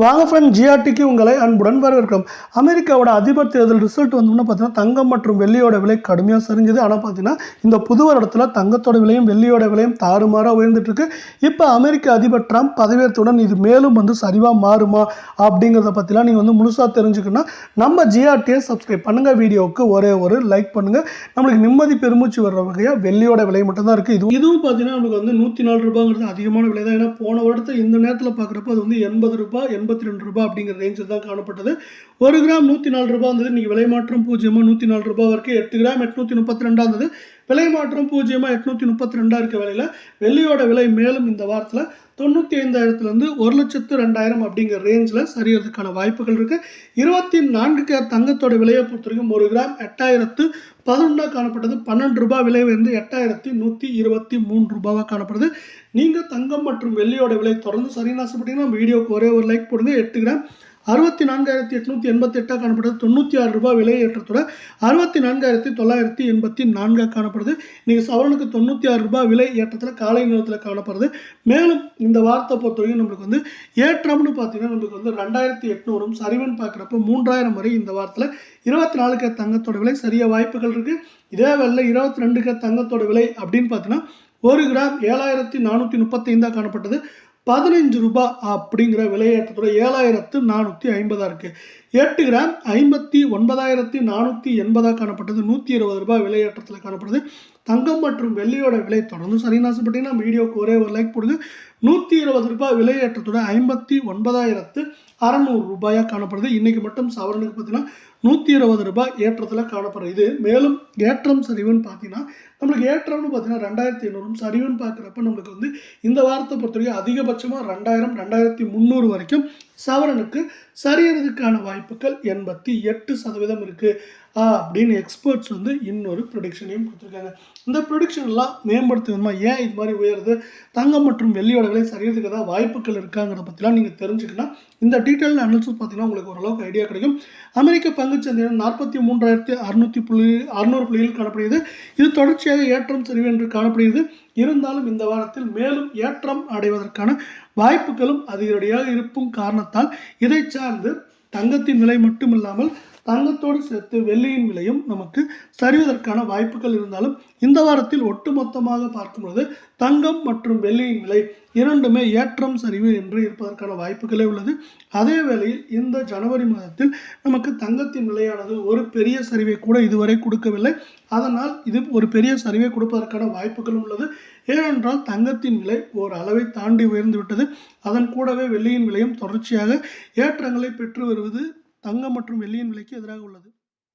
வாங்க ஃப்ரெண்ட் ஜிஆர்டிக்கு உங்களை அன்புடன் வரவேற்கிறோம். அமெரிக்காவோட அதிபர் தேர்தல் ரிசல்ட் வந்தோம்னா பார்த்தீங்கன்னா தங்கம் மற்றும் வெள்ளியோட விலை கடுமையாக சரிஞ்சது. ஆனால் பார்த்தீங்கன்னா இந்த புது வருடத்தில் தங்கத்தோட விலையும் வெள்ளியோட விலையும் தாறுமாறாக உயர்ந்துட்டுருக்கு. இப்போ அமெரிக்க அதிபர் ட்ரம்ப் பதவியேற்றவுடன் இது மேலும் வந்து சரிவாக மாறுமா அப்படிங்கிறத பற்றிலாம் நீங்கள் வந்து முழுசாக தெரிஞ்சுக்கணும்னா நம்ம ஜிஆர்டியை சப்ஸ்கிரைப் பண்ணுங்கள் வீடியோவுக்கு ஒரே ஒரு லைக் பண்ணுங்கள் நம்மளுக்கு நிம்மதி பெருமூச்சு வர்ற வகையாக வெள்ளியோட விலை மட்டும்தான் இருக்குது இது இதுவும் பார்த்தீங்கன்னா நமக்கு வந்து நூற்றி நாலு ரூபாங்கிறது அதிகமான விலை தான். ஏன்னா போன வருடத்தை இந்த நேரத்தில் பார்க்குறப்ப அது வந்து எண்பது ரூபாய் எண்பத்தி ரெண்டு ரூபாய் அப்படிங்கிற ரேஞ்சில் தான் காணப்பட்டது. ஒரு கிராம் நூற்றி நாலு ரூபாய் இருந்தது இன்றைக்கி விலை மாற்றம் பூஜ்ஜியமாக நூற்றி நாலு ரூபாய் வரைக்கும் எட்டு கிராம் எட்நூற்றி முப்பத்தி ரெண்டாக இருந்தது விலை மாற்றம் பூஜ்ஜியமாக எட்நூற்றி முப்பத்தி ரெண்டாக இருக்க விலையில் வெள்ளியோட விலை மேலும் இந்த வாரத்தில் தொண்ணூற்றி ஐந்தாயிரத்துலேருந்து ஒரு லட்சத்து ரெண்டாயிரம் அப்படிங்கிற ரேஞ்சில் சரியறதுக்கான வாய்ப்புகள் இருக்குது இருபத்தி நான்கு கே தங்கத்தோட விலையை பொறுத்த வரைக்கும் ஒரு கிராம் எட்டாயிரத்து பதினொன்றாக காணப்பட்டது. பன்னெண்டு ரூபாய் விலை வந்து எட்டாயிரத்தி நூற்றி இருபத்தி மூணு ரூபாவாக காணப்படுது. நீங்கள் தங்கம் மற்றும் வெள்ளியோட விலை தொடர்ந்து சரின்னு ஆசைப்பட்டீங்கன்னா வீடியோக்கு ஒரே ஒரு லைக் போடுங்க. எட்டு கிராம் அறுபத்தி நான்காயிரத்தி எட்நூற்றி எண்பத்தி எட்டாக காணப்படுது. தொண்ணூற்றி ஆறு ரூபாய் விலை ஏற்றத்தோட அறுபத்தி நான்காயிரத்தி தொள்ளாயிரத்தி எண்பத்தி நான்காக காணப்படுது. நீங்கள் சவரனுக்கு தொண்ணூற்றி ஆறு ரூபாய் விலை ஏற்றத்தில் காலை நேரத்தில் காணப்படுது. மேலும் இந்த வாரத்தை பொறுத்தவரைக்கும் நம்மளுக்கு வந்து ஏற்றம்னு பார்த்தீங்கன்னா நம்மளுக்கு வந்து ரெண்டாயிரத்தி எட்நூறும் சரிவுன்னு பார்க்குறப்ப மூன்றாயிரம் வரை இந்த வாரத்தில் இருபத்தி நாலு தங்கத்தோட விலை சரியாக வாய்ப்புகள் இருக்குது இதே வேலையில் இருபத்தி ரெண்டு தங்கத்தோட விலை அப்படின்னு பார்த்தீங்கன்னா ஒரு கிராம் ஏழாயிரத்தி நானூற்றி முப்பத்தைந்தாக காணப்பட்டது. பதினஞ்சு ரூபாய் அப்படிங்கிற விலையேற்றத்தோட ஏழாயிரத்து நானூற்றி ஐம்பதாக இருக்குது எட்டு கிராம் ஐம்பத்தி ஒன்பதாயிரத்தி நானூற்றி எண்பதாக காணப்பட்டது. நூற்றி இருபது ரூபாய் விலையேற்றத்தில் காணப்படுது. தங்கம் மற்றும் வெள்ளியோட விலை தொடர்ந்து சரின்னு ஆசைப்பட்டீங்கன்னா வீடியோக்கு ஒரே ஒரு லைக் போடுங்க. நூற்றி இருபது ரூபாய் விலையேற்றத்தோட ஐம்பத்தி ஒன்பதாயிரத்து அறநூறு ரூபாயாக காணப்படுது. இன்றைக்கி மட்டும் சவரனுக்கு பார்த்தீங்கன்னா நூற்றி இருபது ரூபாய் ஏற்றத்தில் காணப்படுறது இது மேலும் ஏற்றம் சரிவுன்னு பார்த்தீங்கன்னா நம்மளுக்கு ஏற்றம்னு பார்த்தீங்கன்னா ரெண்டாயிரத்தி ஐநூறும் சரிவுன்னு பார்க்குறப்ப நம்மளுக்கு வந்து இந்த வாரத்தை பொறுத்தவரைக்கும் அதிகபட்சமாக ரெண்டாயிரம் ரெண்டாயிரத்தி முந்நூறு வரைக்கும் சவரனுக்கு சரியறதுக்கான வாய்ப்புகள் எண்பத்தி எட்டு சதவீதம் இருக்குது அப்படின்னு எக்ஸ்பர்ட்ஸ் வந்து இன்னொரு ப்ரொடிக்ஷனையும் கொடுத்துருக்காங்க. இந்த ப்ரொடிக்ஷன்லாம் மேம்படுத்தணுமா ஏன் இது மாதிரி உயருது? தங்கம் மற்றும் வெள்ளியோட விலை சரியறதுக்கு ஏதாவது வாய்ப்புகள் இருக்காங்கிறத பற்றிலாம் நீங்கள் தெரிஞ்சுக்கணும். இந்த டீட்டெயில் அனாலிசிஸ் பார்த்தீங்கன்னா உங்களுக்கு ஓரளவுக்கு ஐடியா கிடைக்கும். அமெரிக்க பங்குச்சந்தையில் நாற்பத்தி மூன்றாயிரத்தி அறுநூற்றி புள்ளி அறுநூறு புள்ளிகள் காணப்படுகிறது. இது தொடர்ச்சியாக ஏற்றம் சரிவு என்று காணப்படுகிறது. இருந்தாலும் இந்த வாரத்தில் மேலும் ஏற்றம் அடைவதற்கான வாய்ப்புகளும் அதிகப்படியாக இருக்கும் காரணத்தால் இதை சார்ந்து தங்கத்தின் விலை மட்டுமில்லாமல் தங்கத்தோடு சேர்த்து வெள்ளியின் விலையும் நமக்கு சரிவதற்கான வாய்ப்புகள் இருந்தாலும் இந்த வாரத்தில் ஒட்டுமொத்தமாக பார்க்கும்பொழுது தங்கம் மற்றும் வெள்ளியின் விலை இரண்டுமே ஏற்றம் சரிவு என்று இருப்பதற்கான வாய்ப்புகளே உள்ளது. அதே வேளையில் இந்த ஜனவரி மாதத்தில் நமக்கு தங்கத்தின் விலையானது ஒரு பெரிய சரிவை கூட இதுவரை கொடுக்கவில்லை. அதனால் இது ஒரு பெரிய சரிவை கொடுப்பதற்கான வாய்ப்புகளும் உள்ளது. ஏனென்றால் தங்கத்தின் விலை ஓர் அளவை தாண்டி உயர்ந்து விட்டது. அதன் கூடவே வெள்ளியின் விலையும் தொடர்ச்சியாக ஏற்றங்களை பெற்று வருவது தங்கம் மற்றும் வெள்ளியின் விலைக்கு எதிராக உள்ளது.